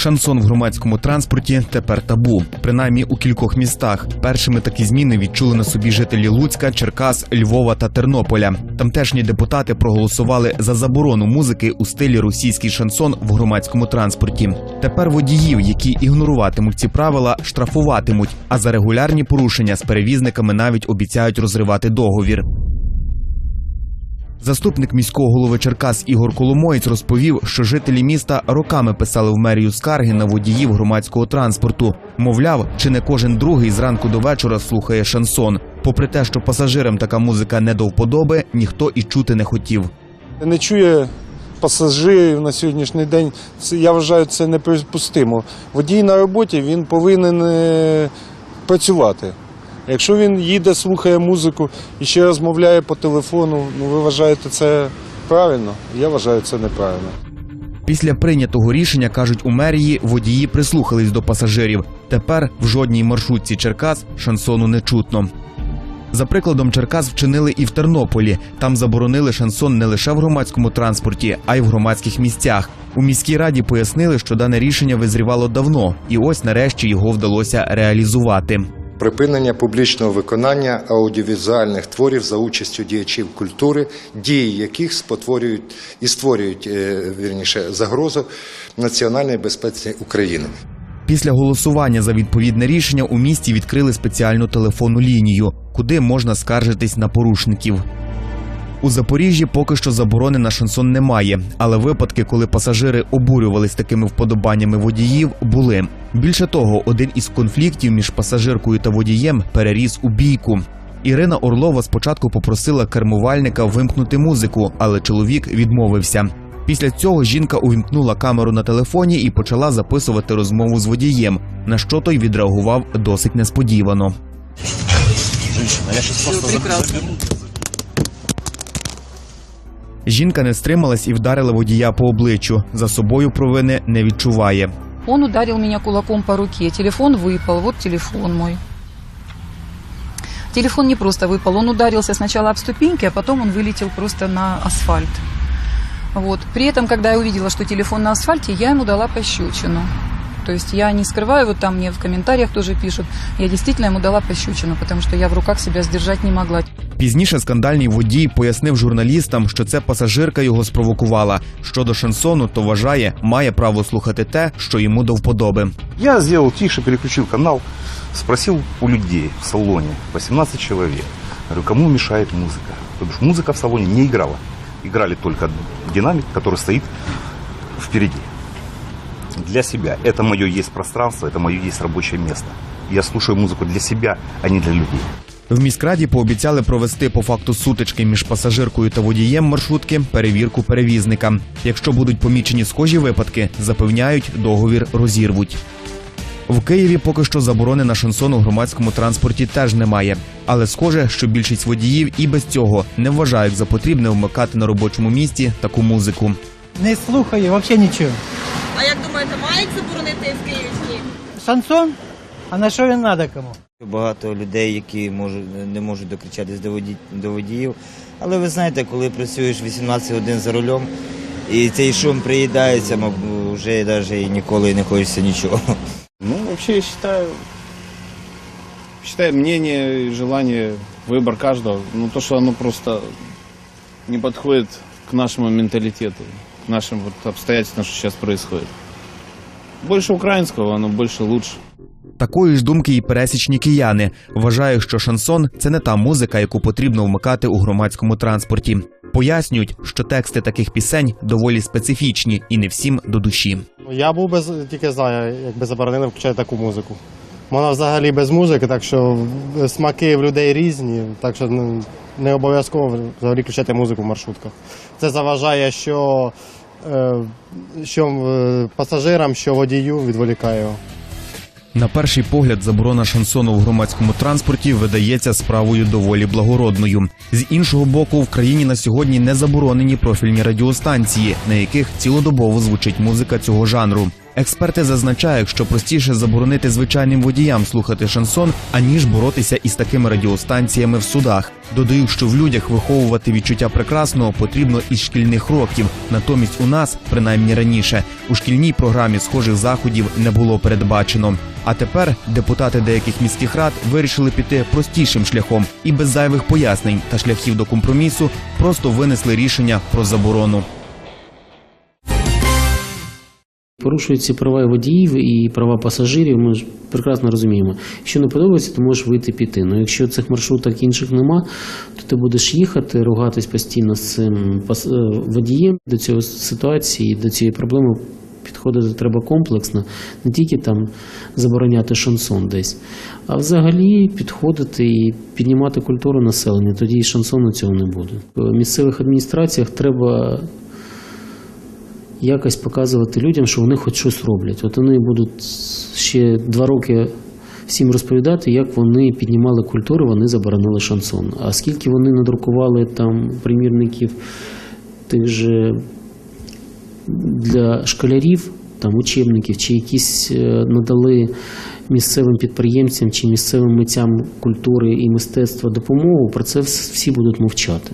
Шансон в громадському транспорті тепер табу, принаймні у кількох містах. Першими такі зміни відчули на собі жителі Луцька, Черкас, Львова та Тернополя. Тамтешні депутати проголосували за заборону музики у стилі російський шансон в громадському транспорті. Тепер водіїв, які ігноруватимуть ці правила, штрафуватимуть. А за регулярні порушення з перевізниками навіть обіцяють розривати договір. Заступник міського голови Черкас Ігор Коломоєць розповів, що жителі міста роками писали в мерію скарги на водіїв громадського транспорту. Мовляв, чи не кожен другий зранку до вечора слухає шансон. Попри те, що пасажирам така музика не до вподоби, ніхто і чути не хотів. не чує пасажирів на сьогоднішній день. Я вважаю це неприпустимо. Водій на роботі він повинен е, працювати. Якщо він їде, слухає музику і ще розмовляє по телефону, ну ви вважаєте це правильно? Я вважаю це неправильно. Після прийнятого рішення кажуть у мерії, водії прислухались до пасажирів. Тепер в жодній маршрутці Черкас шансону не чутно. За прикладом Черкас вчинили і в Тернополі. Там заборонили шансон не лише в громадському транспорті, а й в громадських місцях. У міській раді пояснили, що дане рішення визрівало давно, і ось нарешті його вдалося реалізувати. Припинення публічного виконання аудіовізуальних творів за участю діячів культури, дії яких спотворюють і створюють е, вірніше загрозу національної безпеці України. Після голосування за відповідне рішення у місті відкрили спеціальну телефонну лінію, куди можна скаржитись на порушників. У Запоріжжі поки що заборони на шансон немає, але випадки, коли пасажири обурювались такими вподобаннями водіїв, були. Більше того, один із конфліктів між пасажиркою та водієм переріс у бійку. Ірина Орлова спочатку попросила кермувальника вимкнути музику, але чоловік відмовився. Після цього жінка увімкнула камеру на телефоні і почала записувати розмову з водієм, на що той відреагував досить несподівано. Жінка не стрималась і вдарила водія по обличчю. За собою провини не відчуває. Он ударил меня кулаком по руке. Телефон выпал. Вот телефон мой. Телефон не просто выпал. Он ударился сначала об ступеньки, а потом он вылетел просто на асфальт. Вот. При этом, когда я увидела, что телефон на асфальте, я ему дала пощечину. То есть я не скрываю, вот там мне в комментариях тоже пишут, я действительно ему дала пощечину, потому что я в руках себя сдержать не могла. Пізніше скандальний водій пояснив журналістам, що це пасажирка його спровокувала. Щодо шансону, то вважає, має право слухати те, що йому до вподоби. Я сделал тише, переключил канал, спросил у людей в салоне, 18 человек. Говорю, кому мешает музыка? То бишь музыка в салоне не играла. Играли только динамик, который стоит впереди. Для себя. Это мое есть пространство, это мое есть рабочее место. Я слушаю музыку для себя, а не для людей. В міськраді пообіцяли провести по факту сутички між пасажиркою та водієм маршрутки перевірку перевізника. Якщо будуть помічені схожі випадки, запевняють, договір розірвуть. В Києві поки що заборони на шансон у громадському транспорті теж немає. Але схоже, що більшість водіїв і без цього не вважають за потрібне вмикати на робочому місці таку музику. Не слухаю, взагалі нічого. А як думаєте, мають заборонити в Києві чи ні? Шансон? А на що він треба кому? Багато людей, які можуть, не можуть докричатись до, воді, до водіїв. Але ви знаєте, коли працюєш 18 годин за рулем, і цей шум приїдається, вже навіть ніколи не хочеться нічого. Ну, вообще я считаю, считаю мнение желание, выбор каждого. Ну, то, что оно просто не подходит к нашему менталитету, к нашим вот обстоятельствам, что сейчас происходит. Больше украинского, оно больше лучше. Такої ж думки і пересічні кияни вважають, що шансон це не та музика, яку потрібно вмикати у громадському транспорті. Пояснюють, що тексти таких пісень доволі специфічні і не всім до душі. Я був би тільки за, якби заборонили включати таку музику. Вона взагалі без музики, так що смаки в людей різні, так що ну, не обов'язково взагалі включати музику в маршрутках. Це заважає що, е, що е, пасажирам, що водію відволікає його. На перший погляд, заборона шансону в громадському транспорті видається справою доволі благородною. З іншого боку, в країні на сьогодні не заборонені профільні радіостанції, на яких цілодобово звучить музика цього жанру. Експерти зазначають, що простіше заборонити звичайним водіям слухати шансон, аніж боротися із такими радіостанціями в судах. Додають, що в людях виховувати відчуття прекрасного потрібно із шкільних років. Натомість у нас, принаймні раніше, у шкільній програмі схожих заходів не було передбачено. А тепер депутати деяких міських рад вирішили піти простішим шляхом і без зайвих пояснень та шляхів до компромісу просто винесли рішення про заборону. Порушуються права водіїв і права пасажирів. Ми ж прекрасно розуміємо. Якщо не подобається, то можеш вийти піти. Ну якщо цих маршруток інших нема, то ти будеш їхати, ругатись постійно з цим е, водієм. До цієї ситуації, до цієї проблеми підходити треба комплексно, не тільки там забороняти шансон десь, а взагалі підходити і піднімати культуру населення. Тоді і шансону цього не буде. В місцевих адміністраціях треба якось показувати людям, що вони хоч щось роблять. От вони будуть ще два роки всім розповідати, як вони піднімали культуру, вони заборонили шансон. А скільки вони надрукували там примірників тих же для школярів, там учебників, чи якісь е, надали місцевим підприємцям чи місцевим митцям культури і мистецтва допомогу, про це всі будуть мовчати.